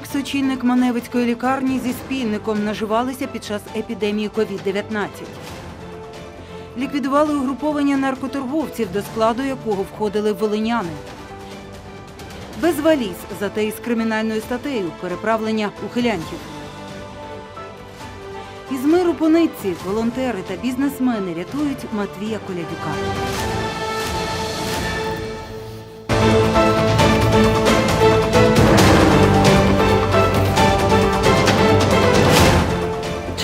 Екс-очільник Маневицької лікарні зі спільником наживалися під час епідемії COVID-19. Ліквідували угруповання наркоторговців, до складу якого входили волиняни. Без валіз, зате із кримінальною статтею переправлення ухилянтів. Із миру по нитці волонтери та бізнесмени рятують Матвія Колядюка.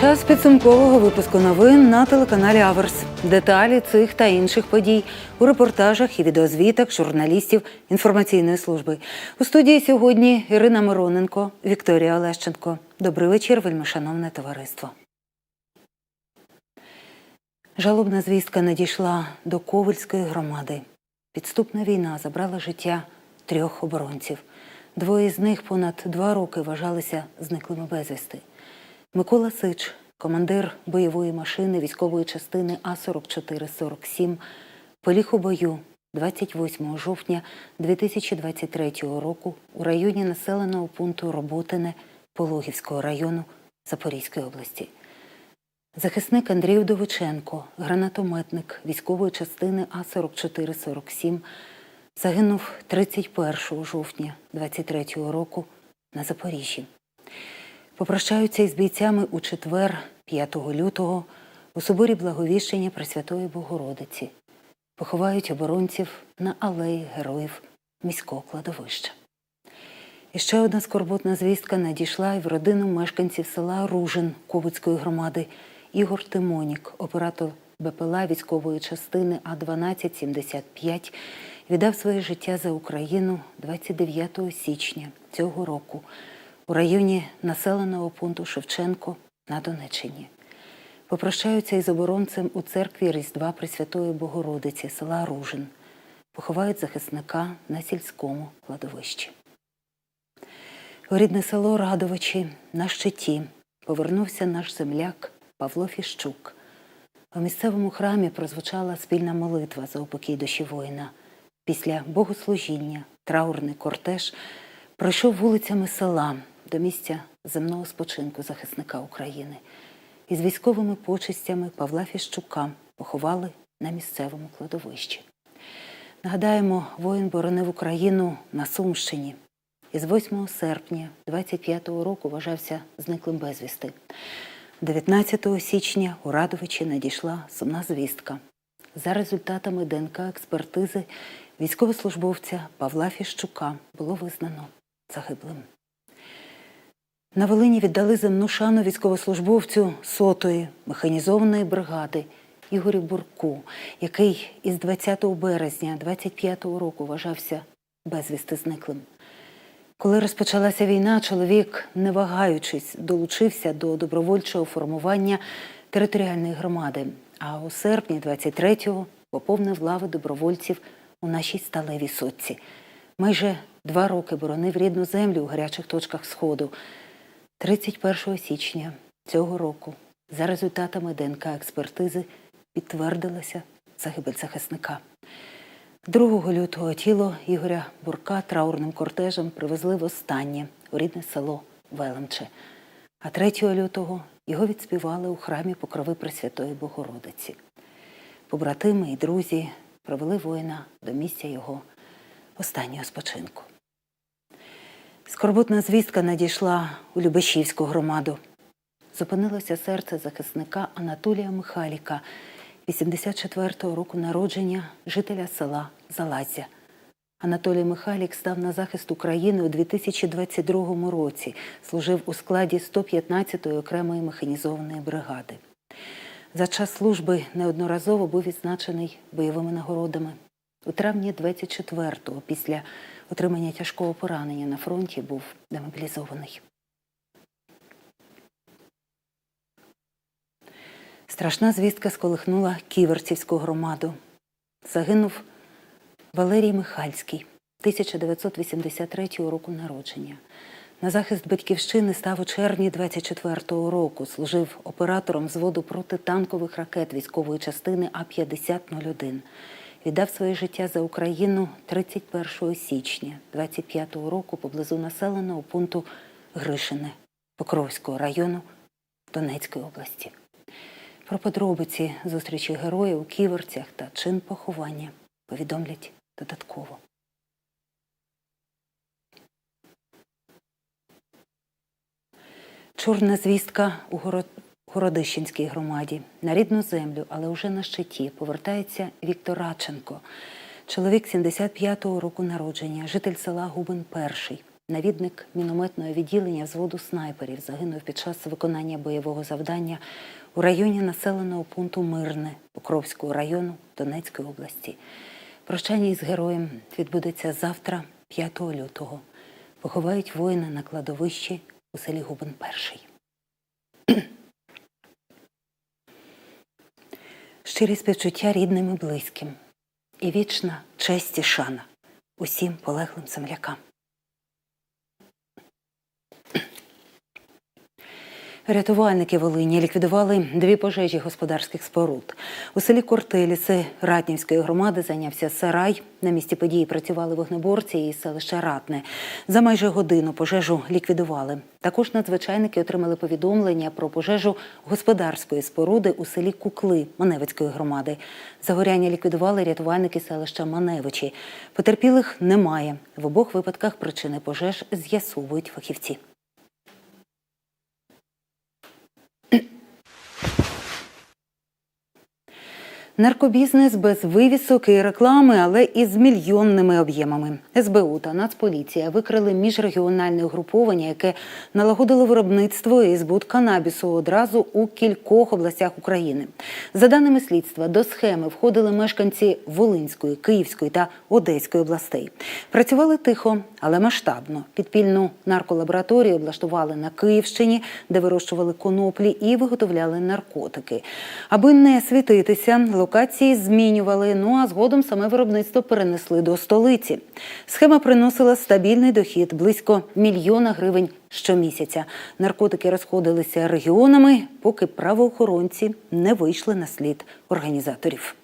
Час підсумкового випуску новин на телеканалі Аверс. Деталі цих та інших подій у репортажах і відеозвітах журналістів інформаційної служби. У студії сьогодні Ірина Мироненко, Вікторія Олещенко. Добрий вечір, вельмишановне товариство. Жалобна звістка надійшла до Ковальської громади. Підступна війна забрала життя трьох оборонців. Двоє з них понад два роки вважалися зниклими безвісти. Микола Сич, командир бойової машини військової частини А-4447, поліг у бою 28 жовтня 2023 року у районі населеного пункту Роботине Пологівського району Запорізької області. Захисник Андрій Вдовиченко, гранатометник військової частини А-4447, загинув 31 жовтня 23 року на Запоріжжі. Попрощаються із бійцями у четвер, 5 лютого, у соборі Благовіщення Пресвятої Богородиці. Поховають оборонців на алеї героїв міського кладовища. І ще одна скорботна звістка надійшла і в родину мешканців села Ружин Ковицької громади Ігор Тимонік, оператор БПЛА військової частини А-1275, віддав своє життя за Україну 29 січня цього року у районі населеного пункту Шевченко на Донеччині. Попрощаються із оборонцем у церкві Різдва Пресвятої Богородиці села Ружин. Поховають захисника на сільському кладовищі. У рідне село Радовичі на щиті повернувся наш земляк Павло Фіщук. У місцевому храмі прозвучала спільна молитва за упокій душі воїна. Після богослужіння траурний кортеж пройшов вулицями села до місця земного спочинку захисника України. Із військовими почестями Павла Фіщука поховали на місцевому кладовищі. Нагадаємо, воїн боронив Україну на Сумщині. Із 8 серпня 25-го року вважався зниклим безвісти. 19 січня у Радовичі надійшла сумна звістка. За результатами ДНК експертизи військовослужбовця Павла Фіщука було визнано загиблим. На Волині віддали земну шану військовослужбовцю сотої механізованої бригади Ігорю Бурку, який із 20 березня 25-го року вважався безвісти зниклим. Коли розпочалася війна, чоловік, не вагаючись, долучився до добровольчого формування територіальної громади, а у серпні 23-го поповнив лави добровольців у нашій сталевій сотці. Майже два роки боронив рідну землю у гарячих точках Сходу. 31 січня цього року, за результатами ДНК експертизи, підтвердилася загибель захисника. 2 лютого тіло Ігоря Бурка траурним кортежем привезли в останнє у рідне село Велемче. А 3 лютого його відспівали у храмі Покрови Пресвятої Богородиці. Побратими і друзі провели воїна до місця його останнього спочинку. Скорботна звістка надійшла у Любешівську громаду. Зупинилося серце захисника Анатолія Михаліка, 84-го року народження жителя села Залазя. Анатолій Михайлік став на захист України у 2022 році. Служив у складі 115-ї окремої механізованої бригади. За час служби неодноразово був відзначений бойовими нагородами. У травні 24-го, після отримання тяжкого поранення на фронті, був демобілізований. Страшна звістка сколихнула Ківерцівську громаду. Загинув Валерій Михальський, 1983 року народження. На захист батьківщини став у червні 24-го року. Служив оператором взводу протитанкових ракет військової частини А-5001. Віддав своє життя за Україну 31 січня 25-го року поблизу населеного пункту Гришине Покровського району Донецької області. Про подробиці зустрічі героїв у ківерцях та чин поховання повідомлять додатково. Чорна звістка у Горо- Городищенській громаді на рідну землю, але вже на щиті повертається Віктор Радченко. Чоловік 75-го року народження, житель села Губин Перший, навідник мінометного відділення взводу снайперів, загинув під час виконання бойового завдання у районі населеного пункту Мирне Покровського району Донецької області. Прощання із героєм відбудеться завтра, 5 лютого. Поховають воїна на кладовищі у селі Губин Перший. Щирі співчуття рідним і близьким і вічна честь і шана усім полеглим землякам. Рятувальники Волині ліквідували дві пожежі господарських споруд. У селі Кортиліси Ратнівської громади зайнявся сарай. На місці події працювали вогнеборці із селища Ратне. За майже годину пожежу ліквідували. Також надзвичайники отримали повідомлення про пожежу господарської споруди у селі Кукли Маневицької громади. Загоряння ліквідували рятувальники селища Маневичі. Потерпілих немає. В обох випадках причини пожеж з'ясовують фахівці. Наркобізнес без вивісок і реклами, але із мільйонними об'ємами. СБУ та Нацполіція викрили міжрегіональне угруповання, яке налагодило виробництво і збут канабісу одразу у кількох областях України. За даними слідства, до схеми входили мешканці Волинської, Київської та Одеської областей. Працювали тихо, але масштабно. Підпільну нарколабораторію облаштували на Київщині, де вирощували коноплі і виготовляли наркотики. Аби не світитися, локації змінювали. Ну а згодом саме виробництво перенесли до столиці. Схема приносила стабільний дохід близько мільйона гривень щомісяця. Наркотики розходилися регіонами, поки правоохоронці не вийшли на слід організаторів.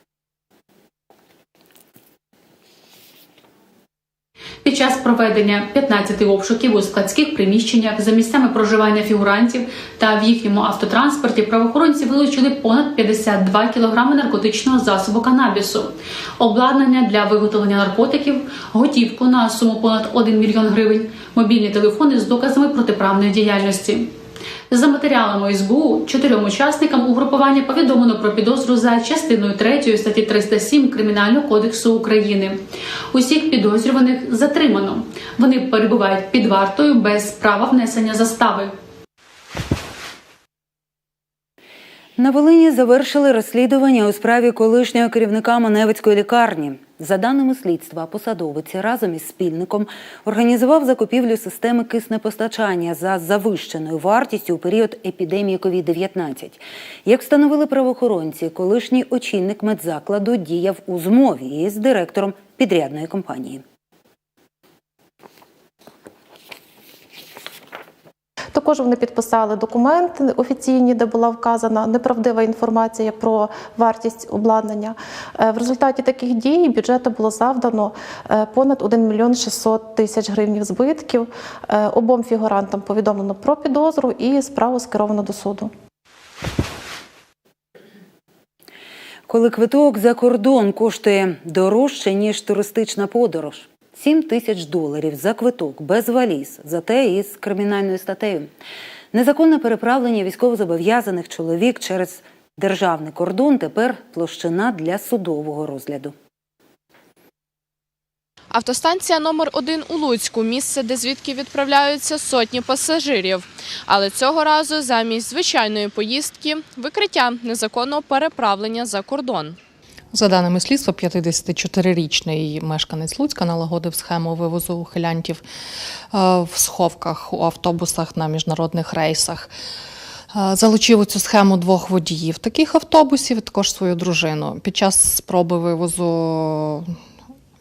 Під час проведення 15 обшуків у складських приміщеннях за місцями проживання фігурантів та в їхньому автотранспорті правоохоронці вилучили понад 52 кілограми наркотичного засобу канабісу, обладнання для виготовлення наркотиків, готівку на суму понад 1 мільйон гривень, мобільні телефони з доказами протиправної діяльності. За матеріалами СБУ чотирьом учасникам угрупування повідомлено про підозру за частиною 3 статті 307 Кримінального кодексу України. Усіх підозрюваних затримано. Вони перебувають під вартою без права внесення застави. На Волині завершили розслідування у справі колишнього керівника Маневицької лікарні. За даними слідства, посадовець разом із спільником організував закупівлю системи киснепостачання за завищеною вартістю у період епідемії COVID-19. Як встановили правоохоронці, колишній очільник медзакладу діяв у змові із директором підрядної компанії. Також вони підписали документи офіційні, де була вказана неправдива інформація про вартість обладнання. Е, В результаті таких дій бюджету було завдано е, понад 1 мільйон 600 тисяч гривень збитків. Е, Обом фігурантам повідомлено про підозру і справу скеровано до суду. Коли квиток за кордон коштує дорожче, ніж туристична подорож. 7 тисяч доларів за квиток без валіз, зате із кримінальною статтею. Незаконне переправлення військовозобов'язаних чоловік через державний кордон тепер площина для судового розгляду. Автостанція номер 1 у Луцьку місце, де звідки відправляються сотні пасажирів. Але цього разу замість звичайної поїздки викриття незаконного переправлення за кордон. За даними слідства, 54-річний мешканець Луцька налагодив схему вивозу ухилянтів е, в сховках у автобусах на міжнародних рейсах. Е, Залучив у цю схему двох водіїв таких автобусів, також свою дружину. Під час спроби вивозу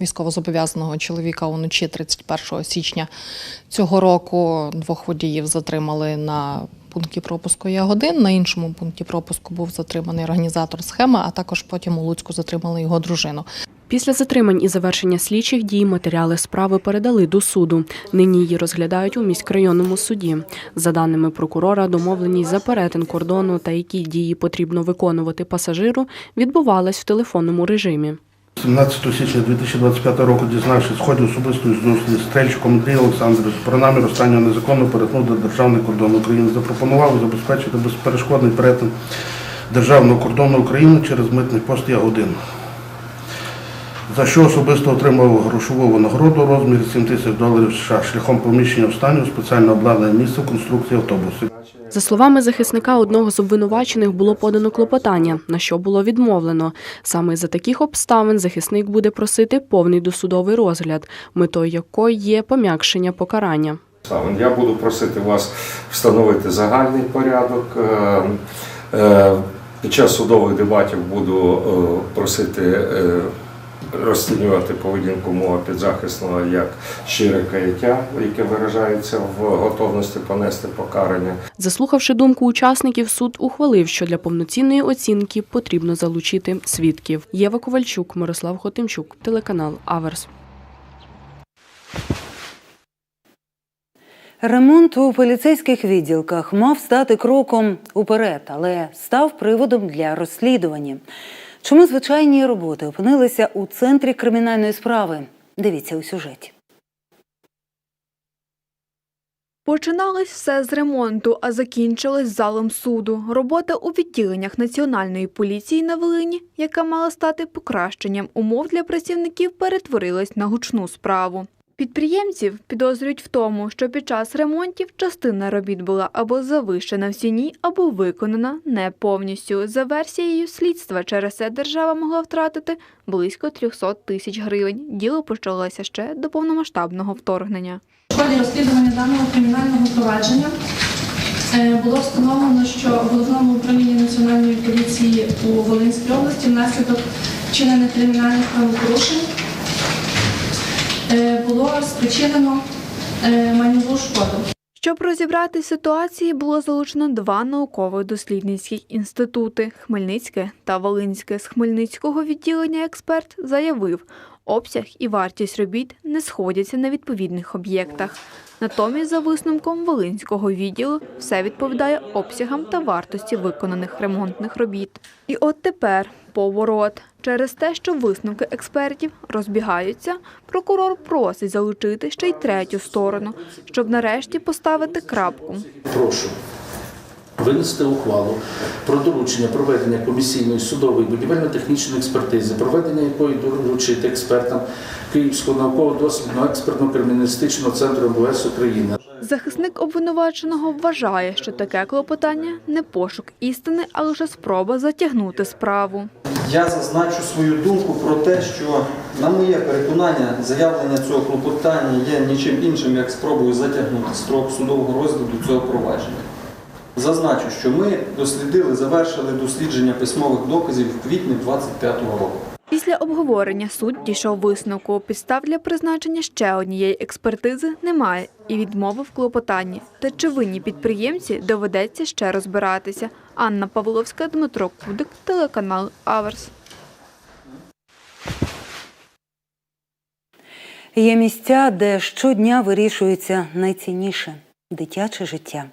військовозобов'язаного чоловіка уночі 31 січня цього року двох водіїв затримали на пункті пропуску Ягодин. На іншому пункті пропуску був затриманий організатор схеми, а також потім у Луцьку затримали його дружину. Після затримань і завершення слідчих дій матеріали справи передали до суду. Нині її розглядають у міськрайонному суді. За даними прокурора, домовленість за перетин кордону та які дії потрібно виконувати пасажиру відбувалась в телефонному режимі. 17 січня 2025 року, дізнавшись в ході особистої зустрічі Стрельчиком Андрій Олександрович про намір останнього незаконно перетнути державний кордон України, запропонував забезпечити безперешкодний перетин державного кордону України через митний пост Ягодин. За що особисто отримав грошову винагороду у розмірі 7 тисяч доларів США шляхом поміщення в стані у спеціально обладнане місце конструкції автобусу. За словами захисника, одного з обвинувачених було подано клопотання, на що було відмовлено. Саме за таких обставин захисник буде просити повний досудовий розгляд, метою якої є пом'якшення покарання. Я буду просити вас встановити загальний порядок. Е, е, Під час судових дебатів буду е, просити розцінювати поведінку мого підзахисного як щире каяття, яке виражається в готовності понести покарання. Заслухавши думку учасників, суд ухвалив, що для повноцінної оцінки потрібно залучити свідків. Єва Ковальчук, Мирослав Хотимчук, телеканал Аверс. Ремонт у поліцейських відділках мав стати кроком уперед, але став приводом для розслідування. Чому звичайні роботи опинилися у центрі кримінальної справи? Дивіться у сюжеті. Починалось все з ремонту, а закінчилось залом суду. Робота у відділеннях Національної поліції на Волині, яка мала стати покращенням умов для працівників, перетворилась на гучну справу. Підприємців підозрюють в тому, що під час ремонтів частина робіт була або завищена в ціні, або виконана не повністю. За версією слідства, через це держава могла втратити близько 300 тисяч гривень. Діло почалося ще до повномасштабного вторгнення. В ході розслідування даного кримінального провадження е, було встановлено, що в головному управлінні національної поліції у Волинській області внаслідок вчинених кримінальних правопорушень було спричинено е, майнову шкоду. Щоб розібрати ситуацію, було залучено два науково-дослідницькі інститути Хмельницьке та Волинське. З Хмельницького відділення експерт заявив, обсяг і вартість робіт не сходяться на відповідних об'єктах. Натомість, за висновком Волинського відділу, все відповідає обсягам та вартості виконаних ремонтних робіт. І от тепер поворот. Через те, що висновки експертів розбігаються, прокурор просить залучити ще й третю сторону, щоб нарешті поставити крапку. Прошу винести ухвалу про доручення проведення комісійної судової будівельно-технічної експертизи, проведення якої доручити експертам Київського науково-дослідного експертно-криміналістичного центру МВС України. Захисник обвинуваченого вважає, що таке клопотання не пошук істини, а лише спроба затягнути справу. Я зазначу свою думку про те, що, на моє переконання, заявлення цього клопотання є нічим іншим, як спробою затягнути строк судового розгляду цього провадження. Зазначу, що ми дослідили, завершили дослідження письмових доказів в квітні 25-го року. Після обговорення суд дійшов висновку. Підстав для призначення ще однієї експертизи немає і відмовив клопотанні. Та чи винні підприємці доведеться ще розбиратися. Анна Павловська, Дмитро Кудик, телеканал Аверс. Є місця, де щодня вирішується найцінніше дитяче життя.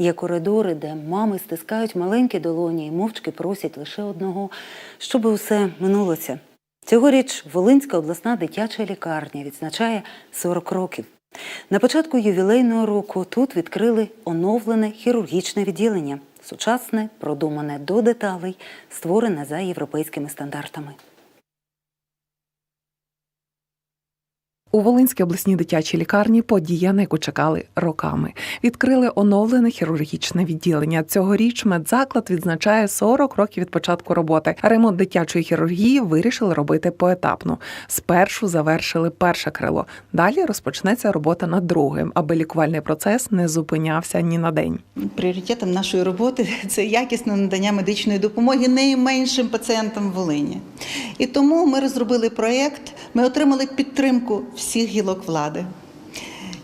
Є коридори, де мами стискають маленькі долоні і мовчки просять лише одного, щоб усе минулося. Цьогоріч Волинська обласна дитяча лікарня відзначає 40 років. На початку ювілейного року тут відкрили оновлене хірургічне відділення, сучасне, продумане до деталей, створене за європейськими стандартами. У Волинській обласній дитячій лікарні подія, на яку чекали роками. Відкрили оновлене хірургічне відділення. Цьогоріч медзаклад відзначає 40 років від початку роботи. Ремонт дитячої хірургії вирішили робити поетапно. Спершу завершили перше крило. Далі розпочнеться робота над другим, аби лікувальний процес не зупинявся ні на день. Пріоритетом нашої роботи це якісне надання медичної допомоги найменшим пацієнтам в Волині. І тому ми розробили проєкт, ми отримали підтримку всіх гілок влади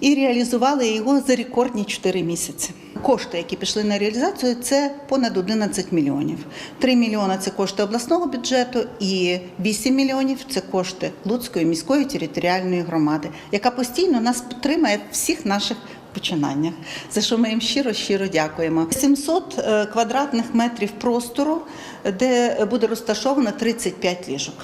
і реалізували його за рекордні 4 місяці. Кошти, які пішли на реалізацію, це понад 11 мільйонів. 3 мільйони це кошти обласного бюджету, і 8 мільйонів це кошти Луцької міської територіальної громади, яка постійно нас підтримує всіх наших починаннях, за що ми їм щиро щиро дякуємо. 700 е, квадратних метрів простору, де буде розташовано 35 ліжок.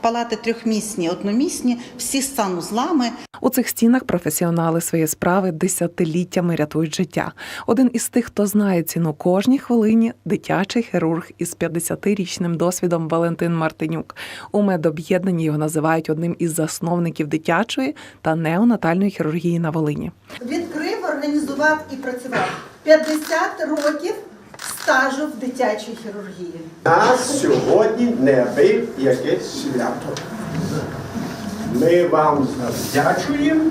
Палати трьохмісні, одномісні, всі з санузлами. У цих стінах професіонали своєї справи десятиліттями рятують життя. Один із тих, хто знає ціну кожній хвилині, дитячий хірург із 50-річним досвідом Валентин Мартинюк. У медоб'єднанні його називають одним із засновників дитячої та неонатальної хірургії на Волині. Відкрив, організував і працював 50 років стажу в дитячій хірургії. Нас сьогодні неабияке свято. Ми вам завдячуємо,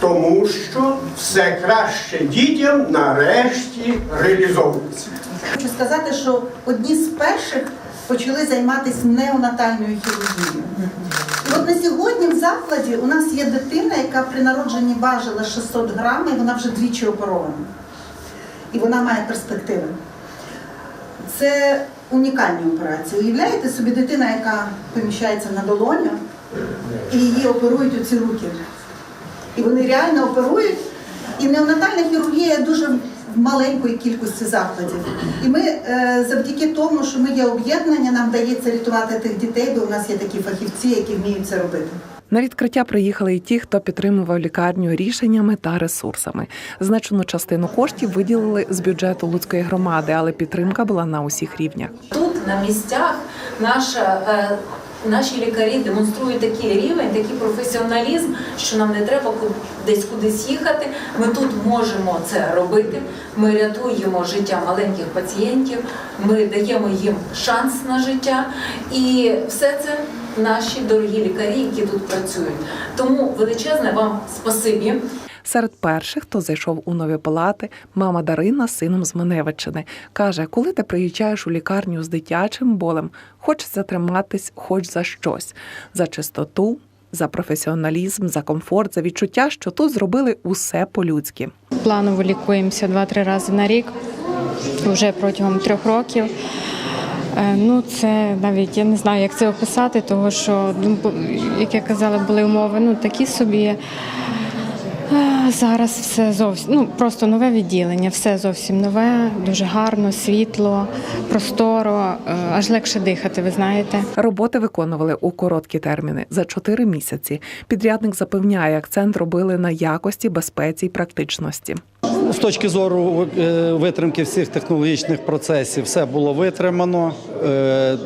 тому що все краще дітям нарешті реалізовується. Хочу сказати, що одні з перших почали займатися неонатальною хірургією. І от на сьогодні в закладі у нас є дитина, яка при народженні важила 600 грам, і вона вже двічі оперована. І вона має перспективи. Це унікальні операції. Уявляєте собі дитина, яка поміщається на долоню, і її оперують у ці руки. І вони реально оперують. І неонатальна хірургія дуже в маленької кількості закладів. І ми е, завдяки тому, що ми є об'єднання, нам вдається рятувати тих дітей, бо у нас є такі фахівці, які вміють це робити. На відкриття приїхали і ті, хто підтримував лікарню рішеннями та ресурсами. Значну частину коштів виділили з бюджету Луцької громади, але підтримка була на усіх рівнях. Тут на місцях наша. Наші лікарі демонструють такий рівень, такий професіоналізм, що нам не треба десь кудись їхати. Ми тут можемо це робити. Ми рятуємо життя маленьких пацієнтів, ми даємо їм шанс на життя. І все це наші дорогі лікарі, які тут працюють. Тому величезне вам спасибі. Серед перших, хто зайшов у нові палати, мама Дарина з сином з Маневичини. Каже, коли ти приїжджаєш у лікарню з дитячим болем, хочеться триматись хоч за щось, за чистоту, за професіоналізм, за комфорт, за відчуття, що тут зробили усе по-людськи. Планово лікуємося 2-3 рази на рік, вже протягом трьох років. Е, Ну, це навіть я не знаю, як це описати, тому що, ну, як я казала, були умови ну, такі собі. Е, Зараз все зовсім ну просто нове відділення, все зовсім нове, дуже гарно, світло, просторо, е, аж легше дихати. Ви знаєте. Роботи виконували у короткі терміни за чотири місяці. Підрядник запевняє, акцент робили на якості, безпеці і практичності. З точки зору е, витримки всіх технологічних процесів, все було витримано. Е,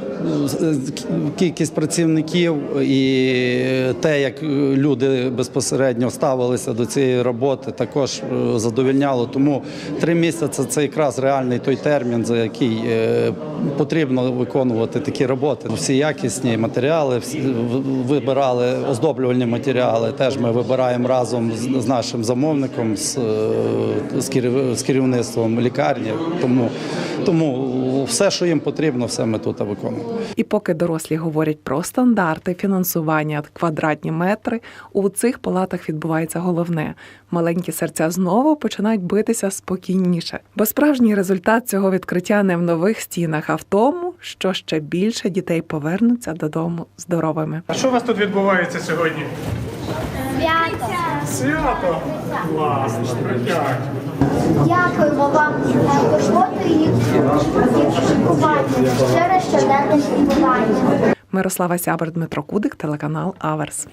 Кількість працівників і те, як люди безпосередньо ставилися до цієї роботи, також е, задовільняло. Тому три місяці це якраз реальний той термін, за який е, потрібно виконувати такі роботи. Всі якісні матеріали, вибирали оздоблювальні матеріали. Теж ми вибираємо разом з нашим замовником, з, е, з керів- з керівництвом лікарні. Тому, тому все, що їм потрібно, все ми тут виконуємо. І поки дорослі говорять про стандарти фінансування, квадратні метри, у цих палатах відбувається головне. Маленькі серця знову починають битися спокійніше. Бо справжній результат цього відкриття не в нових стінах, а в тому, що ще більше дітей повернуться додому здоровими. А що у вас тут відбувається сьогодні? Свято. Свято! Клас, крутяк. Дякуємо вам за турботу і шикування. Щире щоденне спілкування. Мирослава Сябер, Дмитро Кудик, телеканал Аверс.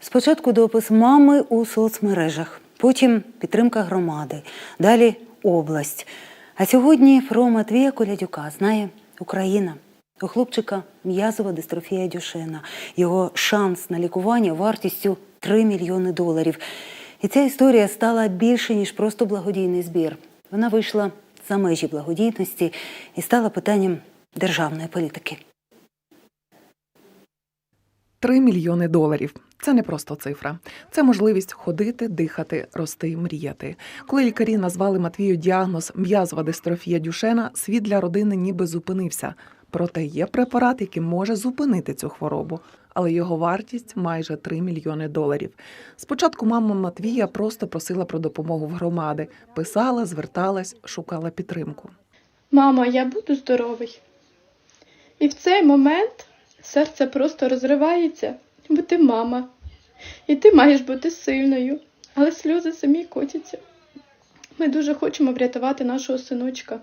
Спочатку допис мами у соцмережах, потім підтримка громади, далі область. А сьогодні про Матвія Колядюка знає Україна. У хлопчика м'язова дистрофія Дюшена. Його шанс на лікування вартістю 3 мільйони доларів. І ця історія стала більше, ніж просто благодійний збір. Вона вийшла за межі благодійності і стала питанням державної політики. 3 мільйони доларів. Це не просто цифра, це можливість ходити, дихати, рости, мріяти. Коли лікарі назвали Матвію діагноз м'язова дистрофія Дюшена, світ для родини ніби зупинився. Проте є препарат, який може зупинити цю хворобу, але його вартість майже 3 мільйони доларів. Спочатку мама Матвія просто просила про допомогу в громади, писала, зверталась, шукала підтримку. Мама, я буду здоровий. І в цей момент серце просто розривається, бо ти мама. І ти маєш бути сильною, але сльози самі котяться. Ми дуже хочемо врятувати нашого синочка.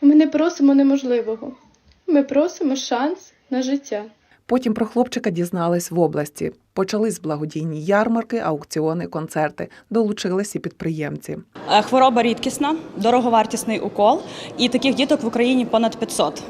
Ми не просимо неможливого. Ми просимо шанс на життя. Потім про хлопчика дізнались в області. Почались благодійні ярмарки, аукціони, концерти. Долучились і підприємці. Е, Хвороба рідкісна, дороговартісний укол, і таких діток в Україні понад 500.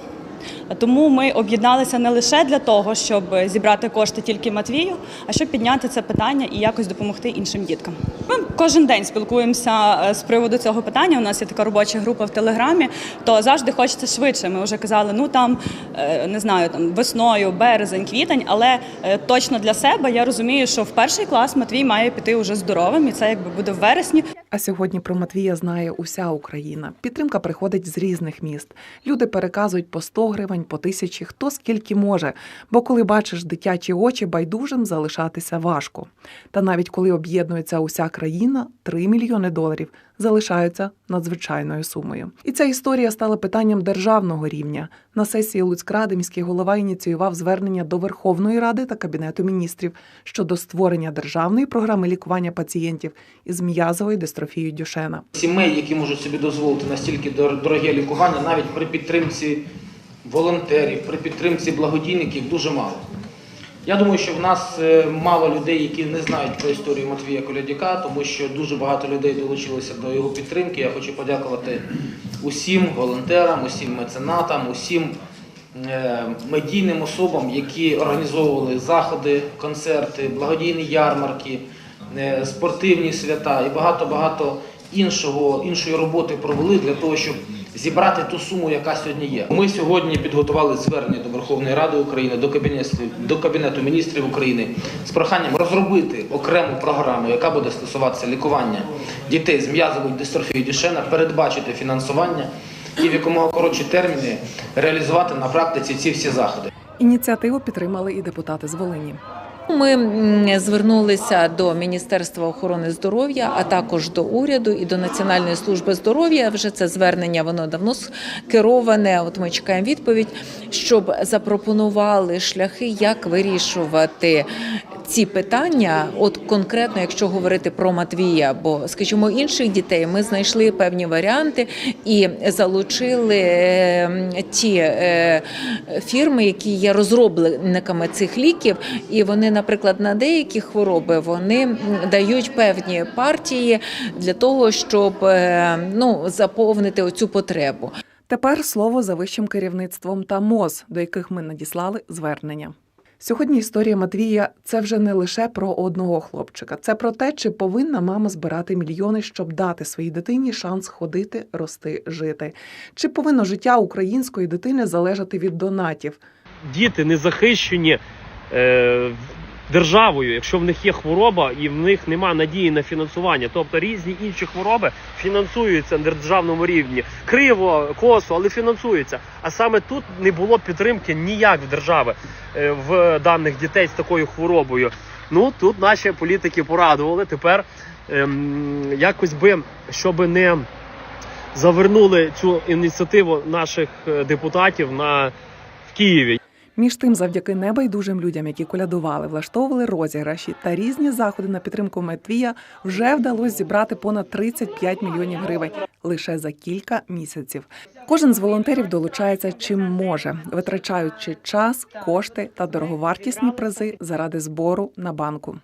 Тому ми об'єдналися не лише для того, щоб зібрати кошти тільки Матвію, а щоб підняти це питання і якось допомогти іншим діткам. Ми кожен день спілкуємося е, з приводу цього питання. У нас є така робоча група в телеграмі. То завжди хочеться швидше. Ми вже казали, ну там е, не знаю, там весною, березень, квітень, але е, точно для себе я розумію, що в перший клас Матвій має піти уже здоровим, і це якби буде в вересні. А сьогодні про Матвія знає уся Україна. Підтримка приходить з різних міст. Люди переказують по 100 гривень, по тисячі, хто скільки може. Бо коли бачиш дитячі очі, байдужим залишатися важко. Та навіть коли об'єднується уся країна, 3 мільйони доларів залишаються надзвичайною сумою. І ця історія стала питанням державного рівня. На сесії Луцькради міський голова ініціював звернення до Верховної Ради та Кабінету міністрів щодо створення державної програми лікування пацієнтів із м'язовою дистрофією Дюшена. сімей, які можуть собі дозволити настільки дороге лікування, навіть при підтримці волонтерів, при підтримці благодійників дуже мало. Я думаю, що в нас е, мало людей, які не знають про історію Матвія Колядюка, тому що дуже багато людей долучилося до його підтримки. Я хочу подякувати усім волонтерам, усім меценатам, усім е, медійним особам, які організовували заходи, концерти, благодійні ярмарки, е, спортивні свята і багато-багато іншого, іншої роботи провели для того, щоб зібрати ту суму, яка сьогодні є. Ми сьогодні підготували звернення до Верховної Ради України, до Кабінету, до Кабінету міністрів України з проханням розробити окрему програму, яка буде стосуватися лікування дітей з м'язовою дистрофією Дюшена, передбачити фінансування і в якомога коротші терміни реалізувати на практиці ці всі заходи. Ініціативу підтримали і депутати з Волині. Ми звернулися до Міністерства охорони здоров'я, а також до уряду і до Національної служби здоров'я. Вже це звернення воно давно скероване. От ми чекаємо відповідь, щоб запропонували шляхи, як вирішувати ці питання. От конкретно, якщо говорити про Матвія, бо скажімо, інших дітей ми знайшли певні варіанти і залучили е, ті е, фірми, які є розробниками цих ліків, і вони, наприклад, на деякі хвороби вони дають певні партії для того, щоб е, ну заповнити оцю потребу. Тепер слово за вищим керівництвом та МОЗ, до яких ми надіслали звернення. Сьогодні історія Матвія це вже не лише про одного хлопчика, це про те, чи повинна мама збирати мільйони, щоб дати своїй дитині шанс ходити, рости, жити. Чи повинно життя української дитини залежати від донатів? діти не захищені е, державою, якщо в них є хвороба і в них нема надії на фінансування. Тобто різні інші хвороби фінансуються на державному рівні. Криво, косо, але фінансуються. А саме тут не було підтримки ніяк в держави е, в даних дітей з такою хворобою. Ну тут наші політики порадували. Тепер ем, якось би, щоб не завернули цю ініціативу наших е, депутатів на в Києві. Між тим, завдяки небайдужим людям, які колядували, влаштовували розіграші та різні заходи на підтримку Матвія, вже вдалося зібрати понад 35 мільйонів гривень лише за кілька місяців. Кожен з волонтерів долучається чим може, витрачаючи час, кошти та дороговартісні призи заради збору на банку.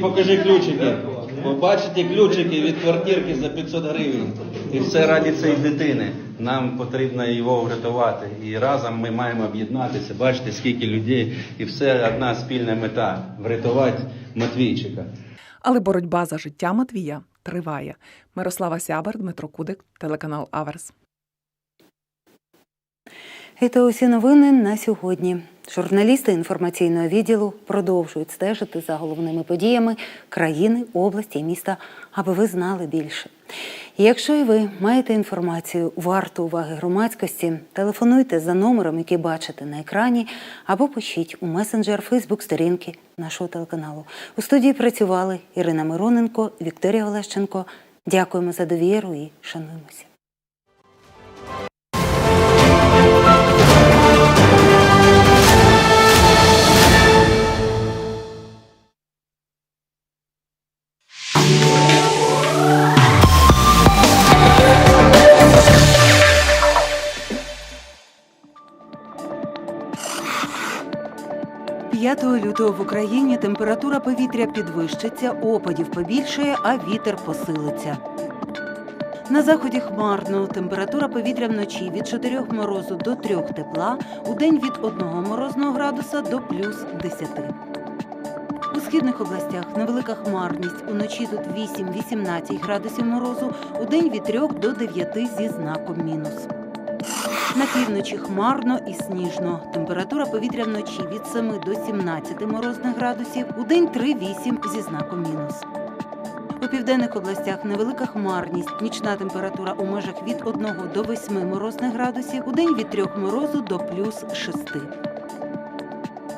Покажи ключики. Ви бачите ключики від квартирки за 500 гривень. І все раді цієї дитини. Нам потрібно його врятувати. І разом ми маємо об'єднатися. Бачите, скільки людей, і все одна спільна мета врятувати Матвійчика. Але боротьба за життя Матвія триває. Мирослава Сябер, Дмитро Кудик, телеканал Аверс. І то усі новини на сьогодні. Журналісти інформаційного відділу продовжують стежити за головними подіями країни, області і міста, аби ви знали більше. І якщо і ви маєте інформацію варту уваги громадськості, телефонуйте за номером, який бачите на екрані, або пишіть у месенджер Фейсбук сторінки нашого телеканалу. У студії працювали Ірина Мироненко, Вікторія Олещенко. Дякуємо за довіру і шануємося. Лютого в Україні температура повітря підвищиться, опадів побільшає, а вітер посилиться. На заході хмарно. Температура повітря вночі від 4 морозу до 3 тепла, у день від 1 морозного градуса до плюс 10. У східних областях невелика хмарність. Уночі тут 8-18 градусів морозу, у день від 3 до 9 зі знаком мінус. На півночі хмарно і сніжно. Температура повітря вночі від 7 до 17 морозних градусів, у день 3-8 зі знаком мінус. У південних областях невелика хмарність, нічна температура у межах від 1 до 8 морозних градусів, у день від 3 морозу до плюс 6.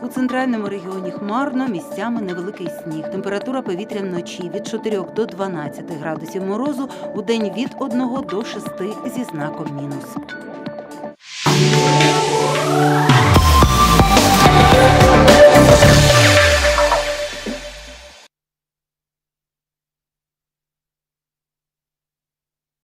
У центральному регіоні хмарно, місцями невеликий сніг. Температура повітря вночі від 4 до 12 градусів морозу, у день від 1 до 6 зі знаком мінус. Thank you.